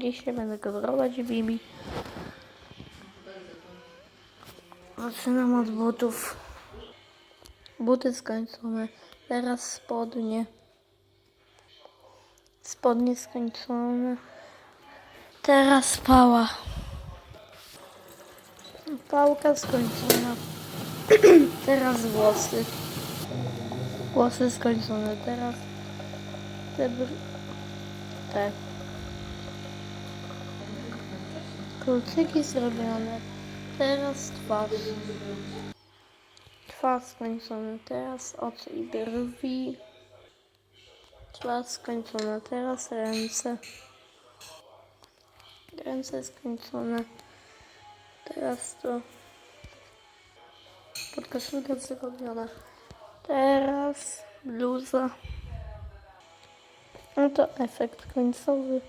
Dzisiaj będę kolorować Bibi. Zaczynam od butów. Buty skończone. Teraz spodnie. Spodnie skończone. Teraz pała. Pałka skończona. Teraz włosy. Włosy skończone. Teraz te br- te kolczyki zrobione. Teraz twarz. Twarz skończona. Teraz oczy i brwi. Twarz skończona. Teraz ręce. Ręce skończone. Teraz to podkoszulka zrobiona. Teraz bluza. No to efekt końcowy.